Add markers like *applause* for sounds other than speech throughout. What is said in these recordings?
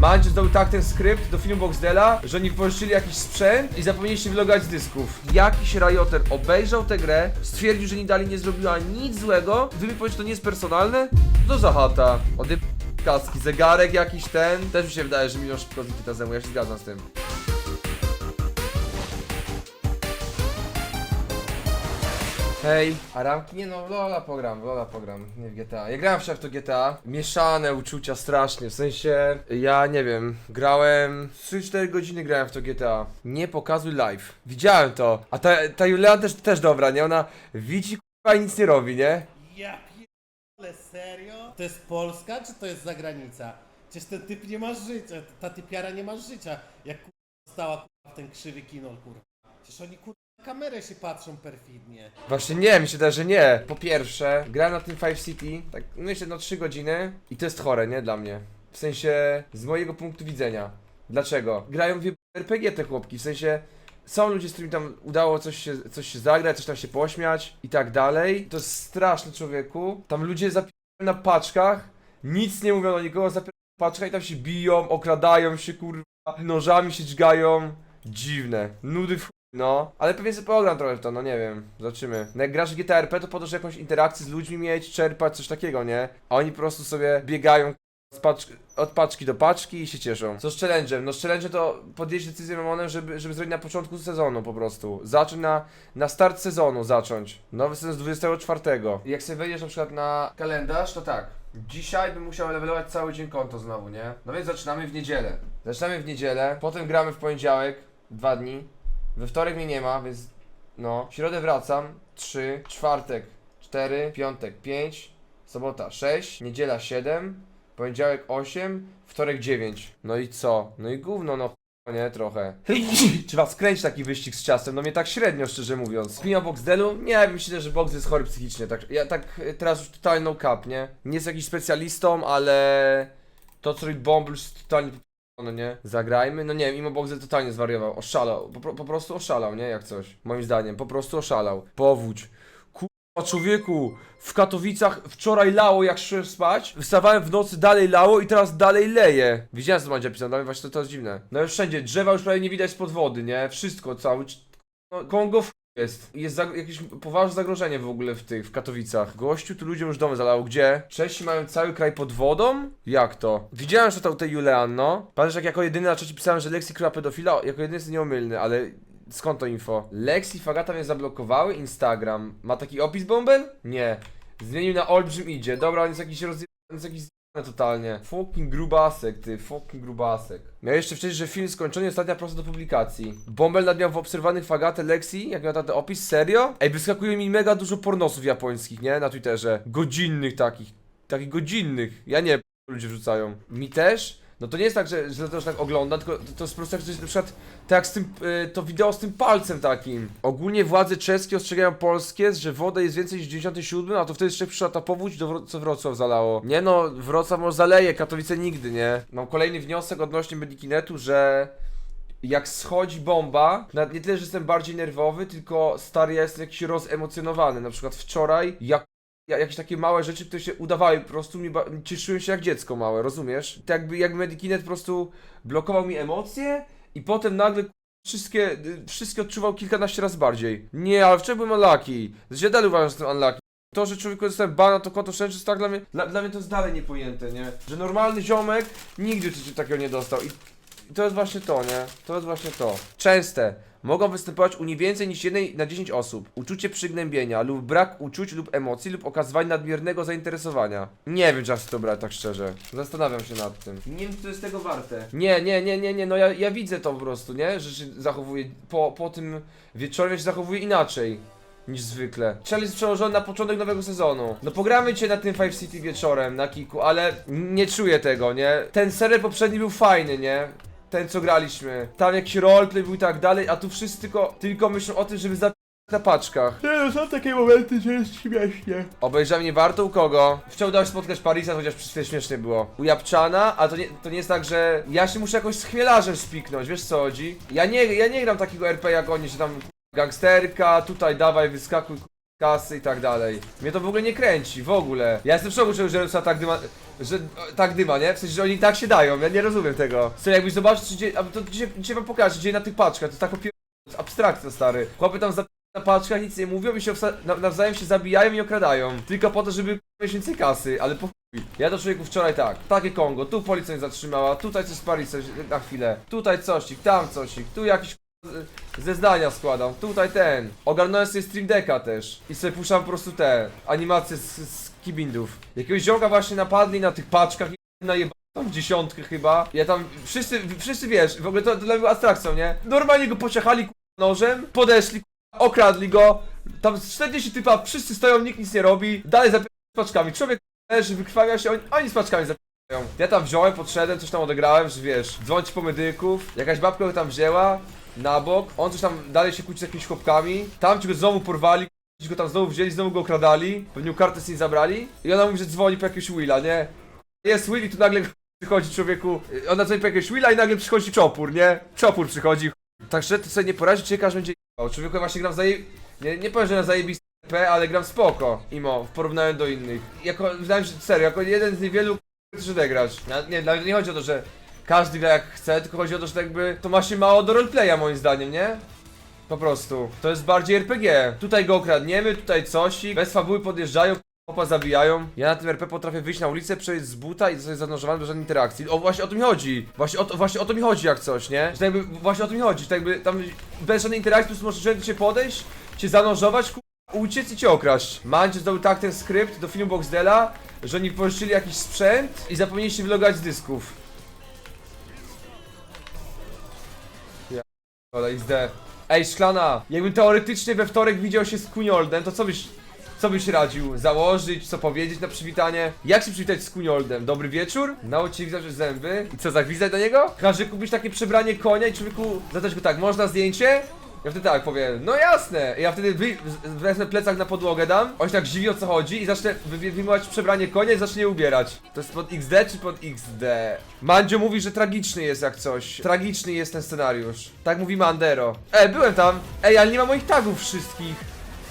Mandzio zdobył tak ten skrypt do filmu Boxdela, że oni wypożyczyli jakiś sprzęt i zapomnieli się wylogować z dysków. Jakiś Rioter obejrzał tę grę, stwierdził, że Nidali nie zrobiła nic złego, wy mi powiecie, to nie jest personalne? To za chata. Ody... kaski, zegarek jakiś ten. Też mi się wydaje, że milion szybko znikita zemu, ja się zgadzam z tym. Hej, a ramki? Nie no, Lola pogram, Lola pogram, nie w GTA. Ja grałem wczoraj w to GTA, mieszane uczucia strasznie, w sensie, ja nie wiem, grałem 3-4 godziny grałem w to GTA. Nie pokazuj live. Widziałem to, a ta, ta też, też dobra, nie? Ona widzi k***a i nic nie robi, nie? Ja pierdolę, serio? To jest Polska, czy to jest zagranica? Przecież ten typ nie ma życia, ta typiara nie ma życia. Jak kurwa stała kurwa w ten krzywy kinol, kurwa. Przecież oni kurwa kamerę się patrzą perfidnie. Właśnie nie, mi się wydaje, że nie. Po pierwsze, grałem na tym Five City, tak myślę, no 3 godziny i to jest chore, nie? Dla mnie. W sensie, z mojego punktu widzenia. Dlaczego? Grają w RPG te chłopki, w sensie są ludzie, z którymi tam udało coś się, coś się zagrać, coś tam się pośmiać i tak dalej. To jest straszne człowieku. Tam ludzie zapierają na paczkach, nic nie mówią do nikogo, zapierają na paczkach i tam się biją, okradają się kurwa, nożami się dźgają. Dziwne. Nudy w no. Ale pewnie sobie pogram trochę w to, no nie wiem. Zobaczymy. No jak grasz w GTA RP, to po to, żeby jakąś interakcję z ludźmi mieć, czerpać, coś takiego, nie? A oni po prostu sobie biegają z paczki, od paczki do paczki i się cieszą. Co z challenge'em? No z challenge to podjęć decyzję Mamonem, żeby, żeby zrobić na początku sezonu po prostu. Zacząć na, na start sezonu zacząć. Nowy sezon z 24. I jak sobie wejdziesz na przykład na kalendarz, to tak. Dzisiaj bym musiał levelować cały dzień konto znowu, nie? No więc zaczynamy w niedzielę. Zaczynamy w niedzielę, potem gramy w poniedziałek, dwa dni. We wtorek mnie nie ma, więc no. W środę wracam, 3, czwartek 4, piątek 5, sobota 6, niedziela 7, poniedziałek 8, wtorek 9. No i co? No i gówno, no nie, trochę. *laughs* Trzeba skręcić taki wyścig z ciastem, no mnie tak średnio, szczerze mówiąc. Mimo Boxdelu? Nie, myślę, że Box jest chory psychicznie, tak, ja tak y, teraz już totalnie no nie? Nie jest jakiś specjalistą, ale to co robi już jest totalnie no nie? Zagrajmy? No nie wiem, Imo Boxer totalnie zwariował, oszalał, po, po prostu oszalał, nie? Jak coś, moim zdaniem, po prostu oszalał. Powódź. Kurwa, człowieku, w Katowicach wczoraj lało jak szłem spać, wstawałem w nocy, dalej lało i teraz dalej leje. Widziałem co Mandzia pisał, dla mnie właśnie to, to jest dziwne. No już wszędzie, drzewa już prawie nie widać spod wody, nie? Wszystko, cały... No, Kongo w jest. Jest jakieś poważne zagrożenie w ogóle w tych, w Katowicach. Gościu, tu ludziom już domy zalało. Gdzie? Czesi mają cały kraj pod wodą? Jak to? Widziałem, że to u tej no. Pamiętasz, jak jako jedyny na czacie pisałem, że Lexi kryła pedofila? Jako jedyny jest nieomylny, ale skąd to info? Lexi i Fagata mnie zablokowały? Instagram. Ma taki opis Bąbel? Nie. Zmienił na Olbrzym idzie. Dobra, on jest jakiś rozjebany, on jest jakiś totalnie. Fucking grubasek, ty, fucking grubasek. Miał jeszcze wcześniej, że film skończony, ostatnia prosto do publikacji. Bąbel nadmiał w obserwowanych Fagatę Lexi, jak miał ten opis, serio? Ej, wyskakuje mi mega dużo pornosów japońskich, nie? Na Twitterze. Godzinnych takich. Takich godzinnych. Ja nie, ludzie wrzucają. Mi też? No to nie jest tak, że, że to już tak ogląda, tylko to, to jest po prostu tak, że na przykład tak jak z tym, y, to wideo z tym palcem takim. Ogólnie władze czeskie ostrzegają polskie, że woda jest więcej niż w 97, a to wtedy jeszcze przyszła ta powódź, do co Wrocław zalało. Nie no, Wrocław może zaleje, Katowice nigdy, nie? Mam kolejny wniosek odnośnie Medikinetu, że jak schodzi bomba, nie tyle, że jestem bardziej nerwowy, tylko stary, ja jestem jakiś rozemocjonowany. Na przykład wczoraj, jak ja, jakieś takie małe rzeczy, które się udawały, po prostu ba- cieszyłem się jak dziecko małe, rozumiesz? Tak jakby, jakby Medikinet po prostu blokował mi emocje i potem nagle wszystkie, wszystkie odczuwał kilkanaście razy bardziej. Nie, ale wczoraj byłem unlucky. Ja dalej uważam, że jestem unlucky. To, że człowieku dostałem bana, to konto szczęście jest tak dla mnie, dla, dla mnie to jest dalej niepojęte, nie? Że normalny ziomek nigdy coś takiego nie dostał i, i to jest właśnie to, nie? To jest właśnie to. Częste. Mogą występować u nie więcej niż jednej na 10 osób. Uczucie przygnębienia lub brak uczuć lub emocji lub okazywanie nadmiernego zainteresowania. Nie wiem, czy aż to brać tak szczerze. Zastanawiam się nad tym. Nie wiem, to jest tego warte. Nie, nie, nie, nie, nie, no ja, ja widzę to po prostu, nie? Że się zachowuje, po, po tym wieczorem się zachowuje inaczej niż zwykle. Challenge jest przełożony na początek nowego sezonu. No pogramy cię na tym Five City wieczorem, na kiku, ale nie czuję tego, nie? Ten serial poprzedni był fajny, nie? Ten co graliśmy. Tam jakiś roleplay był i tak dalej, a tu wszyscy tylko, tylko myślą o tym, żeby za na paczkach. Nie no, są takie momenty, że jest śmiesznie. Obejrzałem nie warto u kogo. Chciał dać spotkać Parisa, chociaż przez chwilę śmiesznie było. U Japczana, a to nie, to nie jest tak, że ja się muszę jakoś z chmielarzem spiknąć, wiesz co chodzi? Ja nie, ja nie gram takiego RP jak oni, że tam gangsterka, tutaj dawaj, wyskakuj, kasy i tak dalej. Mnie to w ogóle nie kręci, w ogóle. Ja jestem w szoku, że Renusa tak dyma, że o, tak dyma, nie? W sensie, że oni tak się dają, ja nie rozumiem tego. Co, jakbyś zobaczył, czy dzieje, a to dzisiaj, dzisiaj wam pokażę, dzieje na tych paczkach, to tak popier... abstrakcja, stary. Chłopy tam za na paczkach nic nie mówią i się nawzajem się zabijają i okradają. Tylko po to, żeby mieć więcej kasy, ale po. Ja do człowieku wczoraj tak, takie Kongo, tu policja mnie zatrzymała, tutaj coś spali coś na chwilę, tutaj cosik, tam cosik, tu jakiś ze zdania składam, tutaj ten. Ogarnąłem sobie Stream Decka też i sobie puszczam po prostu te animacje z, z kibindów. Jakiegoś ziomka właśnie napadli na tych paczkach i na tam w dziesiątkę chyba. Ja tam, wszyscy, wszyscy wiesz, w ogóle to, to dla mnie była abstrakcją, nie? Normalnie go pociachali nożem, podeszli, okradli go, tam z 40 typa, wszyscy stoją, nikt nic nie robi, dalej zapierają z paczkami. Człowiek leży, wykrwawia się, oni, oni z paczkami zapierają. Ja tam wziąłem, podszedłem, coś tam odegrałem, że wiesz, dzwonić po medyków, jakaś babka go tam wzięła, na bok, on coś tam dalej się kłóci z jakimiś chłopkami, tam ci go znowu porwali, ci go tam znowu wzięli, znowu go okradali, pewnie kartę z niej zabrali i ona mówi, że dzwoni po jakiegoś Willa, nie? Jest Will tu nagle przychodzi człowieku, ona dzwoni po jakiegoś Willa i nagle przychodzi czopór, nie? Czopór przychodzi. Także ty sobie nie poradzisz, czy każdy będzie. Człowieku ja właśnie gram zaje... Nie, nie powiem, że na zajebisty P, ale gram spoko, imo, w porównaniu do innych. Jako, wydaje mi się, serio, jako jeden z niewielu chcesz odegrać. Ja- Nie, mnie nie chodzi o to, że każdy gra jak chce, tylko chodzi o to, że tak jakby to ma się mało do roleplaya moim zdaniem, nie? Po prostu. To jest bardziej RPG. Tutaj go okradniemy, tutaj coś, bez fabuły podjeżdżają, Opa zabijają. Ja na tym RP potrafię wyjść na ulicę, przejść z buta i zostać zanurzowany bez żadnej interakcji. O, właśnie o to mi chodzi. Właśnie o to, właśnie o to mi chodzi jak coś, nie? Że tak jakby, właśnie o to mi chodzi, że tak jakby tam bez żadnej interakcji po prostu możesz do cię podejść, cię zanurzować, ku... uciec i cię okraść. Mandzie zdobył tak ten skrypt do filmu Boxdela, że oni pożyczyli jakiś sprzęt i zapomnieli się wylogować z dysków. Ja... Ale XD. Ej, Szklana, jakbym teoretycznie we wtorek widział się z Kunioldem, to co byś... Co byś radził? Założyć? Co powiedzieć na przywitanie? Jak się przywitać z Kunioldem? Dobry wieczór? Nauczyć się gwizdać zęby? I co, zagwizdać do niego? Każe kupić takie przebranie konia i człowieku zadać go tak, można zdjęcie? Ja wtedy tak powiem, no jasne. I ja wtedy wy, wezmę plecak na podłogę dam, on się tak dziwi o co chodzi i zacznę wy- wyjmować przebranie konia i zacznie ubierać. To jest pod XD czy pod XD? Mandzio mówi, że tragiczny jest jak coś. Tragiczny jest ten scenariusz. Tak mówi Mandero. Ej, byłem tam. Ej, ale nie ma moich tagów wszystkich.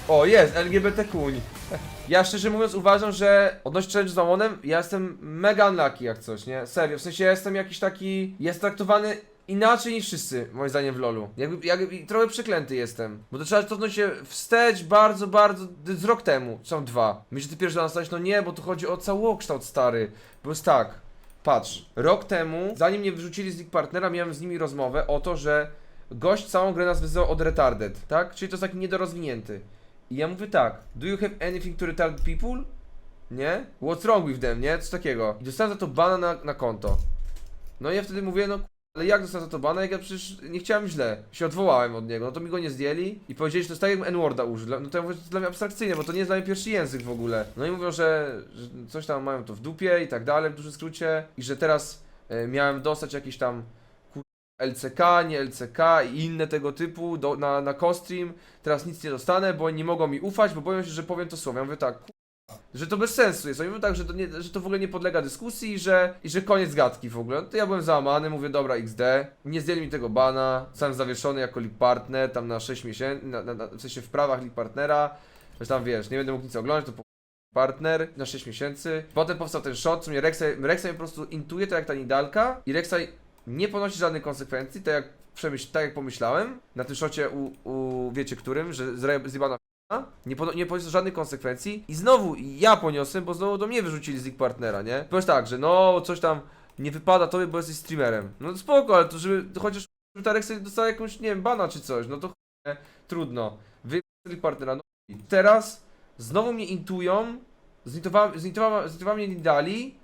O, jest, LGBT kuń. *laughs* Ja szczerze mówiąc uważam, że odnośnie challenge z Mamonem, ja jestem mega unlucky jak coś, nie? Serio, w sensie ja jestem jakiś taki, jest traktowany inaczej niż wszyscy, moim zdaniem w LoLu. Jakby, jakby trochę przeklęty jestem. Bo to trzeba cofnąć się wstecz bardzo, bardzo, z rok temu, są dwa. Myślę, że ty pierwszy stać, no nie, bo tu chodzi o całokształt stary. Bo jest tak, patrz, rok temu, zanim mnie wyrzucili z League Partnera, miałem z nimi rozmowę o to, że gość całą grę nas wyzywał od retarded, tak? Czyli to jest taki niedorozwinięty. I ja mówię tak, do you have anything to retard people? Nie? What's wrong with them, nie? Coś takiego. I dostałem za to bana na, na konto. No i ja wtedy mówię, no ale jak dostałem za to bana, jak ja przecież nie chciałem źle. Się odwołałem od niego, no to mi go nie zdjęli i powiedzieli, że to jest tak jakbym N-worda użył. No to ja mówię, że to jest dla mnie abstrakcyjne, bo to nie jest dla mnie pierwszy język w ogóle. No i mówią, że, że coś tam mają to w dupie i tak dalej, w dużym skrócie. I że teraz e, miałem dostać jakieś tam LCK, nie LCK i inne tego typu do, na, na Costream. Teraz nic nie dostanę, bo nie mogą mi ufać, bo boją się, że powiem to słowo. Ja mówię tak, że to bez sensu jest. Oni mówią tak, że to, nie, że to w ogóle nie podlega dyskusji że, i że koniec gadki w ogóle. No to ja byłem załamany, mówię dobra XD. Nie zdjęli mi tego bana. Zostałem zawieszony jako league partner, tam na 6 miesięcy, na, na, na, w sensie w prawach league partnera. Że tam wiesz, nie będę mógł nic oglądać, to po partner na 6 miesięcy. Potem powstał ten shot, co mnie Rexa, Rexa mnie po prostu intuje to jak ta nidalka i Rexa nie ponosi żadnych konsekwencji, tak jak, przemyśl, tak jak pomyślałem, na tym szocie u, u wiecie którym, że zjebana nie, pono, nie poniosło żadnych konsekwencji i znowu ja poniosłem, bo znowu do mnie wyrzucili z League Partnera, nie? Powiesz tak, że no coś tam nie wypada tobie, bo jesteś streamerem. No spoko, ale to żeby chociaż żeby ta Rexa dostała jakąś, nie wiem, bana czy coś, no to nie? trudno. Wy Partnera, no teraz znowu mnie intują, zintowała mnie Nidali,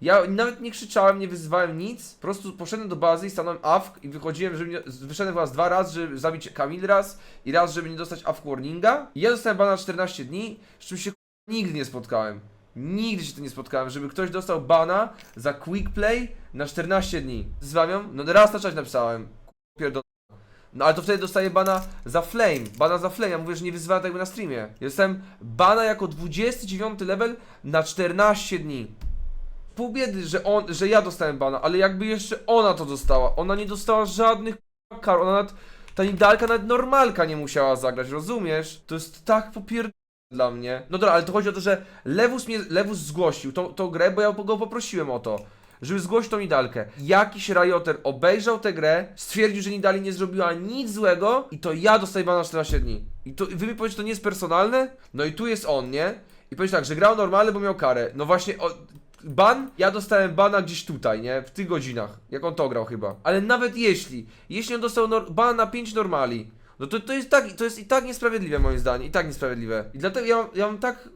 ja nawet nie krzyczałem, nie wyzywałem nic, po prostu poszedłem do bazy i stanąłem AFK i wychodziłem, żeby nie, wyszedłem was dwa razy, żeby zabić Kamil raz i raz, żeby nie dostać AFK warninga. I ja dostałem bana na 14 dni, z czym się nigdy nie spotkałem. Nigdy się to nie spotkałem, żeby ktoś dostał bana za quick play na 14 dni. Zwamiam? No raz na czasie napisałem. Pierdol... No ale to wtedy dostaję bana za flame. Bana za flame. Ja mówię, że nie wyzywałem tego na streamie. Ja dostałem bana jako 29 level na 14 dni pół biedy, że on, że ja dostałem bana, ale jakby jeszcze ona to dostała. Ona nie dostała żadnych kar, ona nawet, ta nidalka nawet normalka nie musiała zagrać, rozumiesz? To jest tak popier... dla mnie. No dobra, ale to chodzi o to, że Lewus mnie, Lewus zgłosił tą, tą grę, bo ja go poprosiłem o to. Żeby zgłosić tą Nidalkę. Jakiś Rioter obejrzał tę grę, stwierdził, że Nidali nie zrobiła nic złego i to ja dostaję bana na 14 dni. I to, wy mi powiecie, to nie jest personalne? No i tu jest on, nie? I powiedz tak, że grał normalnie, bo miał karę. No właśnie, o, ban, ja dostałem bana gdzieś tutaj, nie? W tych godzinach, jak on to grał chyba. Ale nawet jeśli, jeśli on dostał ban na 5 normali, no to, to jest tak, to jest i tak niesprawiedliwe moim zdaniem, i tak niesprawiedliwe. I dlatego ja, ja mam tak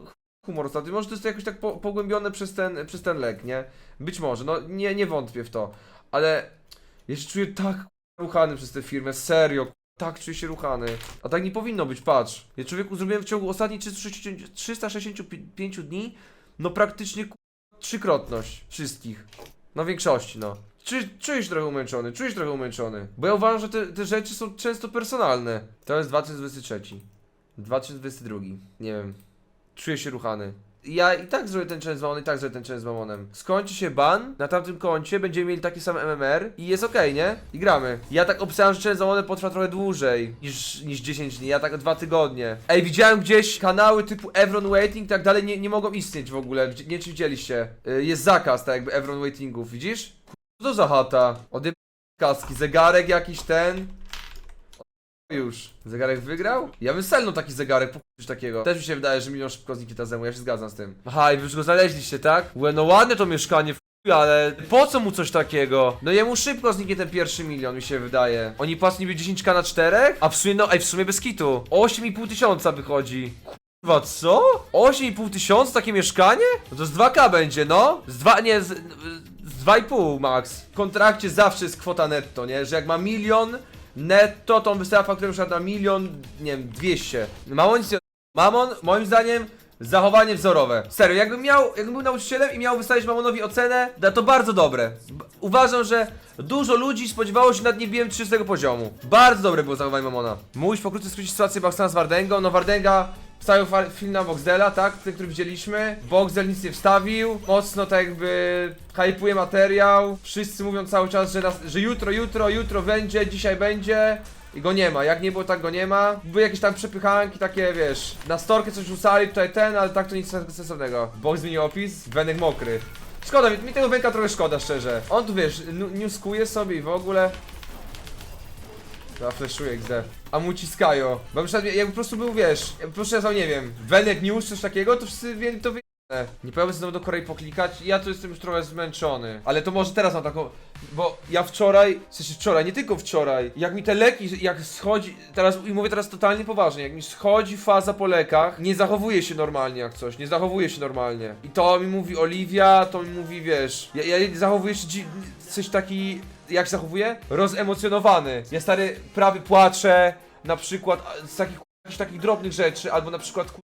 humor ostatnio, może to jest jakoś tak po, pogłębione przez ten, przez ten lek, nie? Być może, no nie, nie wątpię w to, ale ja się czuję tak ruchany przez tę firmę, serio, tak czuję się ruchany. A tak nie powinno być, patrz. Ja człowieku zrobiłem w ciągu ostatnich 360 365 dni, no praktycznie trzykrotność wszystkich. No większości, no. Czy, czujesz trochę umęczony, czujesz trochę umęczony. Bo ja uważam, że te, te rzeczy są często personalne. To jest 2023. 2022. Nie wiem. Czuję się ruchany. Ja i tak zrobię ten challenge z Mamonem, i tak zrobię ten challenge z Mamonem. Skończy się ban, na tamtym koncie będziemy mieli taki sam MMR i jest okej, nie? I gramy. Ja tak obstawiam, że challenge z Mamonem potrwa trochę dłużej niż, niż 10 dni, ja tak dwa tygodnie. Ej, widziałem gdzieś kanały typu Evron Waiting i tak dalej nie, nie mogą istnieć w ogóle, nie wiem czy widzieliście. Y, Jest zakaz tak jakby Evron Waitingów, widzisz? Co to za chata? Odjeb... kaski, zegarek jakiś ten. Już. Zegarek wygrał? Ja bym selnął taki zegarek, po coś takiego. Też mi się wydaje, że milion szybko zniknie ta zemu, ja się zgadzam z tym. Aha, i wy już go znaleźliście, tak? Łe, no ładne to mieszkanie, ale po co mu coś takiego? No jemu szybko zniknie ten pierwszy milion, mi się wydaje. Oni płacą niby 10k na 4, a w sumie, no, ej, w sumie bez kitu. 8,5 tysiąca wychodzi. Kurwa, co? 8,5 tysiąca takie mieszkanie? No to z 2k będzie, no? Z 2, nie, z, z 2,5 max. W kontrakcie zawsze jest kwota netto, nie? Że jak ma milion netto, to on wystawia fakturę na milion, nie wiem, 200. Mamon nic nie... Mamon, moim zdaniem, zachowanie wzorowe. Serio, jakbym miał, jakbym był nauczycielem i miał wystawić Mamonowi ocenę, to bardzo dobre. Uważam, że dużo ludzi spodziewało się nad nie biłem 30 poziomu. Bardzo dobre było zachowanie Mamona. Mówisz pokrótce skrócić sytuację Baxtana z Wardęgą. No Wardęga wstawił film na Boxdela, tak? Ten, który widzieliśmy. Boxdel nic nie wstawił. Mocno tak jakby hypuje materiał. Wszyscy mówią cały czas, że, nas, że jutro, jutro, jutro będzie, dzisiaj będzie. I go nie ma, jak nie było, tak go nie ma. Były jakieś tam przepychanki, takie wiesz, na storkę coś rzucali, tutaj ten, ale tak to nic sens- sensownego. Box zmienił opis, Wenek mokry. Szkoda, mi, tego Wenka trochę szkoda, szczerze. On tu wiesz, newskuje sobie i w ogóle. Dobra, flashuje XD. A mu ciskają. Bo na przykład jakby po prostu był, wiesz, po prostu ja tam, nie wiem, Wenek News, coś takiego, to wszyscy mieli to wy... Nie powiem znowu do Korei poklikać, ja to jestem już trochę zmęczony. Ale to może teraz mam taką, bo ja wczoraj, w sensie wczoraj, nie tylko wczoraj, jak mi te leki, jak schodzi, teraz, i mówię teraz totalnie poważnie, jak mi schodzi faza po lekach, nie zachowuje się normalnie jak coś, nie zachowuje się normalnie. I to mi mówi Oliwia, to mi mówi, wiesz, ja, ja zachowuję się dzi- coś taki, jak się zachowuję? Rozemocjonowany. Ja stary prawie płaczę, na przykład z takich, jakichś takich drobnych rzeczy, albo na przykład ku-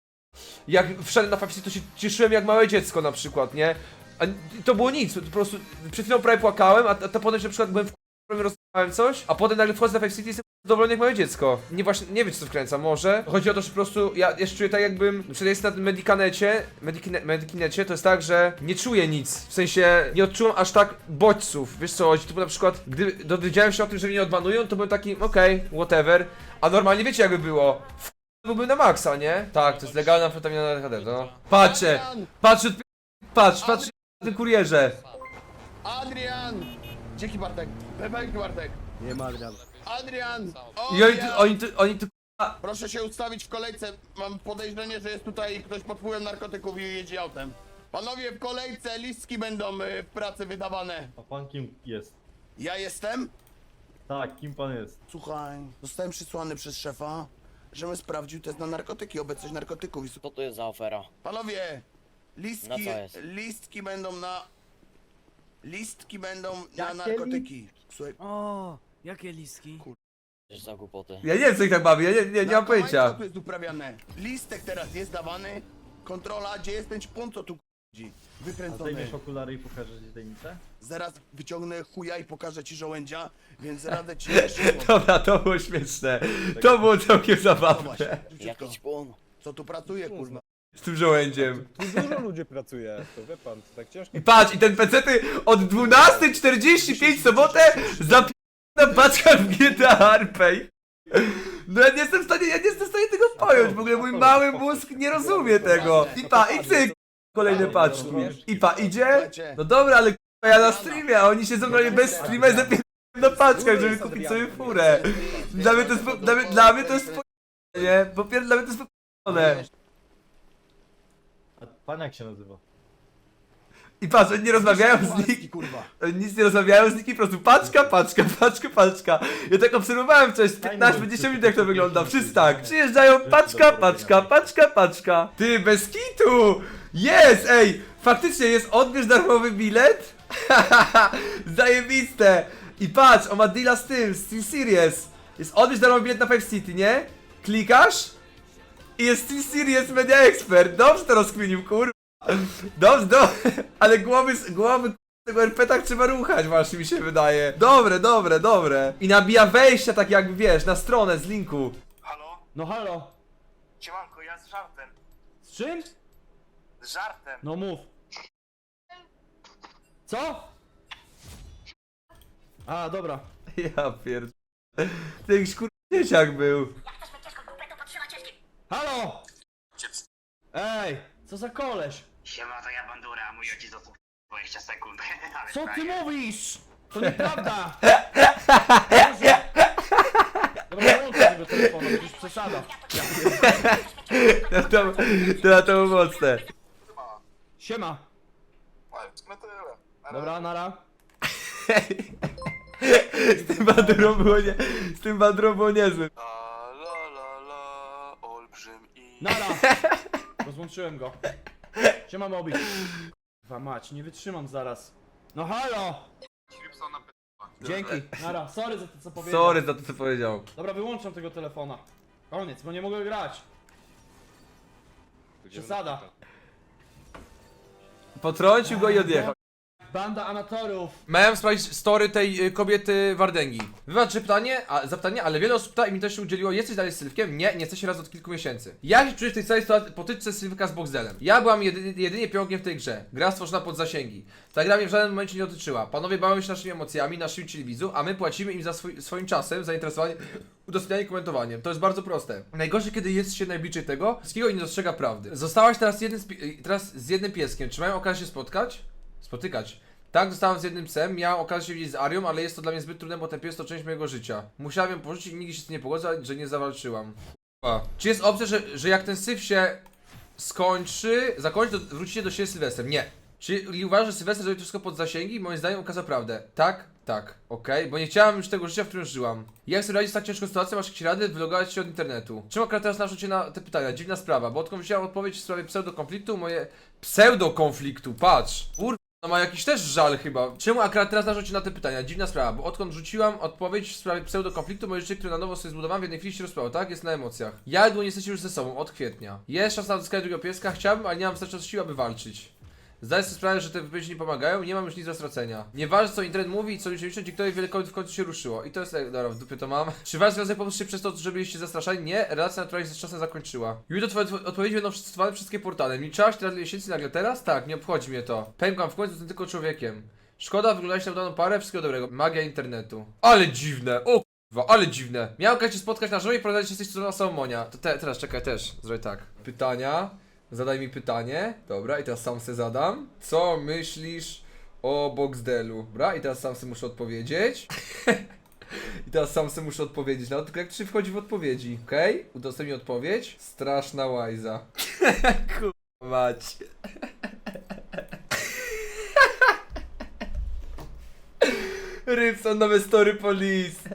jak wszedłem na Fafisi, to się cieszyłem jak małe dziecko na przykład, nie? A to było nic, po prostu przed chwilą prawie płakałem, a, to potem się na przykład byłem w rozmawiałem coś, a potem nagle wchodzę na Five City i jestem zadowolony jak małe dziecko. Nie właśnie, nie wiem to wkręca, może. Chodzi o to, że po prostu ja jeszcze czuję tak jakbym, przed jestem na tym medikanecie, medikine, medikinecie, to jest tak, że nie czuję nic, w sensie nie odczułem aż tak bodźców, wiesz co chodzi, typu na przykład, gdy dowiedziałem się o tym, że mnie odbanują, to byłem taki, okej, whatever, a normalnie wiecie jakby było, w byłbym na maksa, nie? Tak, to jest legalna amfetamina na LHD, no. Patrzę, patrzę, patrz, patrz, na tym kurierze. Adrian! Dzięki Bartek. Dzięki Bartek. Nie ma Adrian. Adrian! I oni, tu, oni, tu, oni tu, Proszę się ustawić w kolejce. Mam podejrzenie, że jest tutaj ktoś pod wpływem narkotyków i jedzie autem. Panowie, w kolejce listki będą y, w pracy wydawane. A pan kim jest? Ja jestem? Tak, kim pan jest? Słuchaj, zostałem przysłany przez szefa, żebym sprawdził test na narkotyki, obecność narkotyków i... su- Co to jest za afera? Panowie, listki, Na co jest? listki będą na... Listki będą na Jakie narkotyki. Słuchaj, O, jakie liski? Coś za głupoty. ja nie wiem co ich tak bawi, ja nie, nie, nie mam Narkomaństwo pojęcia. tu jest uprawiane. Listek teraz jest dawany. Kontrola, gdzie jest ten ćpun, co tu chodzi? A Wykręcony. zdejmiesz okulary i pokażesz ci tajemnicę? Zaraz wyciągnę chuja i pokażę ci żołędzia, więc *laughs* radzę ci szybko. Dobra, to było śmieszne. To było całkiem zabawne. szybciutko. Jakiś płon. Co tu pracuje, kurwa? Z tym żołędziem. Tu dużo ludzi pracuje, to wie pan, to tak ciężko. I patrz, i ten pecety od 12.45 w sobotę zapi***na paczka w GTA Arpej. No ja nie jestem w stanie, ja nie jestem w stanie tego pojąć, w ogóle mój mały mózg nie rozumie tego. I pa, i cyk! Kolejne paczki. I pa, idzie? No dobra, ale k***a, ja na streamie, a oni się ze mną bez streama i zapierają *laughs* na paczkach, żeby kupić sobie furę. Dla mnie to jest, po- dla mnie, dla mnie to jest po... nie? Po pierwsze, dla mnie to jest po***one. A pan jak się nazywa? I patrz, oni nie rozmawiają z nikim. Oni nic nie rozmawiają z nikim, po prostu paczka, paczka, paczka, paczka. Ja tak obserwowałem przez 15-20 minut jak to wygląda. Wszyscy tak. Przyjeżdżają paczka, paczka, paczka, paczka. Ty, bez kitu! Jest, ej! Faktycznie jest odbierz darmowy bilet? *laughs* Zajebiste! I patrz, on ma deala z tym, z Team Series. Jest odbierz darmowy bilet na Five City, nie? Klikasz? I jest Team Series Media Expert. Dobrze to rozkminił, kur... Dobrze, dobrze, ale głowy, głowy tego RP tak trzeba ruchać właśnie mi się wydaje. Dobre, dobre, dobre. I nabija wejścia tak jakby wiesz, na stronę z linku. Halo? No halo, Siemanko, ja z żartem. z czym? Z żartem. No mów. Co? A, dobra. Ja pierd... Ty jakiś kur... dzieciak był. Halo! Ej, co za koleś? Siema, to ja bandura, a mój ojciec dostał 20 sekund. *laughs* Ale Co ty frajer. mówisz? To nieprawda! Boże. Dobra, wyłączę tego telefonu, to już przesada. To, to, to, to było mocne. Siema. Dobra, nara. Z tym bandurą było nie... Z tym bandurą było niezłe. La la la la, olbrzym i... Nara! Rozłączyłem go. Siema Mobi. Kurwa mać, nie wytrzymam zaraz. No halo! Dzięki, nara. Sorry za to co powiedziałem. Sorry za to co powiedział. Dobra, wyłączam tego telefona. Koniec, bo nie mogę grać. Przesada. Potrącił go i odjechał. Banda amatorów. Miałem sprawdzić story tej y, kobiety Wardęgi. Wybaczcie pytanie, a, zapytanie, ale wiele osób pyta i mi też się udzieliło, jesteś dalej z Sylwkiem? Nie, nie jesteście raz od kilku miesięcy. Jak się w tej całej sytuacji potyczce Sylwka z Boxdelem? Ja byłam jedynie, jedynie pionkiem w tej grze. Gra stworzona pod zasięgi. Ta gra mnie w żadnym momencie nie dotyczyła. Panowie bawią się naszymi emocjami, naszymi czyli a my płacimy im za swój, swoim czasem, zainteresowaniem, *laughs* udostępnianiem, komentowaniem. To jest bardzo proste. Najgorsze, kiedy jest się najbliżej tego, wszystkiego i nie dostrzega prawdy. Zostałaś teraz, jeden z, pi- teraz z jednym pieskiem. Czy mają okazję się spotkać? Spotykać. Tak, zostałem z jednym psem, miałem okazję się widzieć z Arią, ale jest to dla mnie zbyt trudne, bo ten pies to część mojego życia. Musiałem ją porzucić i nigdy się z tym nie pogodzę, że nie zawalczyłam. A. Czy jest opcja, że, że jak ten syf się skończy, zakończy, to wrócicie do siebie z Sylwestrem? Nie. Czyli uważasz, że Sylwester zrobił wszystko pod zasięgi? Moim zdaniem ukazał prawdę. Tak? Tak. Okej, bo nie chciałem już tego życia, w którym żyłam. Jak sobie radzić z tak ciężką sytuacją, masz jakieś rady, wylogować się od internetu? Czym akurat teraz naszą cię na te pytania? Dziwna sprawa, bo odkąd wziąłem odpowiedź w sprawie pseudokonfliktu, moje... Pseudokonfliktu, patrz! No ma jakiś też żal chyba. Czemu akurat teraz narzucić na te pytania? Dziwna sprawa, bo odkąd rzuciłam odpowiedź w sprawie pseudokonfliktu, moje życie, które na nowo sobie zbudowałem, w jednej chwili się rozpało, tak? Jest na emocjach. Ja i Dłoń jesteście już ze sobą, od kwietnia. Jest szansa na odzyskanie drugiego pieska, chciałbym, ale nie mam wystarczająco siły, aby walczyć. Zdaję sobie sprawę, że te wypowiedzi nie pomagają nie mam już nic do stracenia. Nieważne co internet mówi i co dzięki wiele kobiet w końcu się ruszyło. I to jest, e, dobra, w dupie to mam. Czy wasz związek pomógł się przez to, że byliście zastraszani? Nie, relacja naturalnie z czasem zakończyła. Jutro twoje odpowiedzi będą stosowane wszystkie portale. Milczałaś tyle miesięcy nagle teraz? Tak, nie obchodzi mnie to. Pękam w końcu, jestem tylko człowiekiem. Szkoda, wyglądałeś na udaną parę, wszystkiego dobrego. Magia internetu. Ale dziwne, o kurwa, ale dziwne. Miałem okazję się spotkać na żywo i porozmawiać jesteś tu na Samonia. To te, teraz czekaj też, zrobię tak. Pytania. Zadaj mi pytanie. Dobra, i teraz sam se zadam. Co myślisz o Boxdelu? Dobra, i teraz sam se muszę odpowiedzieć. *laughs* I teraz sam se muszę odpowiedzieć na to, tylko jak się wchodzi w odpowiedzi, okej? Udostępnij odpowiedź. Straszna łajza. *laughs* Kurwa mać. *laughs* Rybson, nowe story police.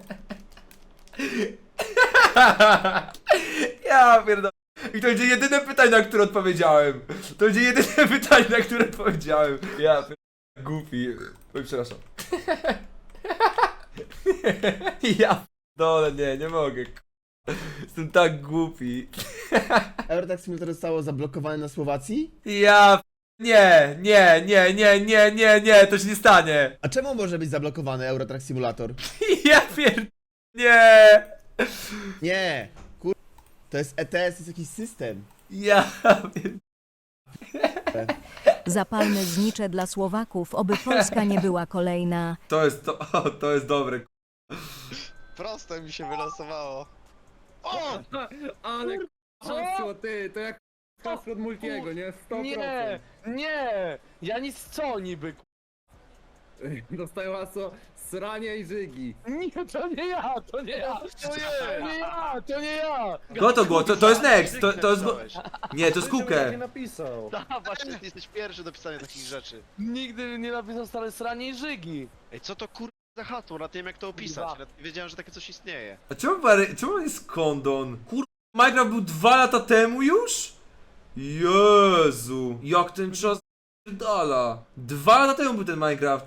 Ja pierdolę. I to będzie jedyne pytanie, na które odpowiedziałem. To będzie jedyne *laughs* pytanie, na które odpowiedziałem. Ja pierdolę. Goofy. Oj, przepraszam. *laughs* Ja pierdolę, nie, nie mogę. k***a. Jestem tak głupi. *laughs* Eurotax Simulator zostało zablokowane na Słowacji? Ja p- nie, nie, nie, nie, nie, nie, nie, to się nie stanie. A czemu może być zablokowany Eurotrack Simulator? Ja pierd... Nie. Nie. To jest ETS, jest jakiś system. Ja. Zapalne znicze dla Słowaków, oby Polska nie była kolejna. To jest, to, o, to jest dobre. k***a. Prosto mi się wylosowało. O! Ale hasło, ty, to jak hasło od Multiego, nie? 100%. Nie, nie! Ja nic co niby. k- Dostają hasło sranie i żygi. Nie, to nie ja, to nie ja! To nie ja, to nie ja! Kto to było? To, to jest Next, to, to jest... Nie, to jest Nie Kukę. napisał. A *laughs* właśnie, ty jesteś pierwszy do pisania takich rzeczy. Nigdy nie napisał stare sranie i żygi. Ej, co to kur... za hasło? Na tym jak to opisać. Kurwa. Nie wiedziałem, że takie coś istnieje. A czemu, Bary, czemu jest kondon? Kur... Minecraft był dwa lata temu już? Jezu, jak ten czas dala. Dwa lata temu był ten Minecraft.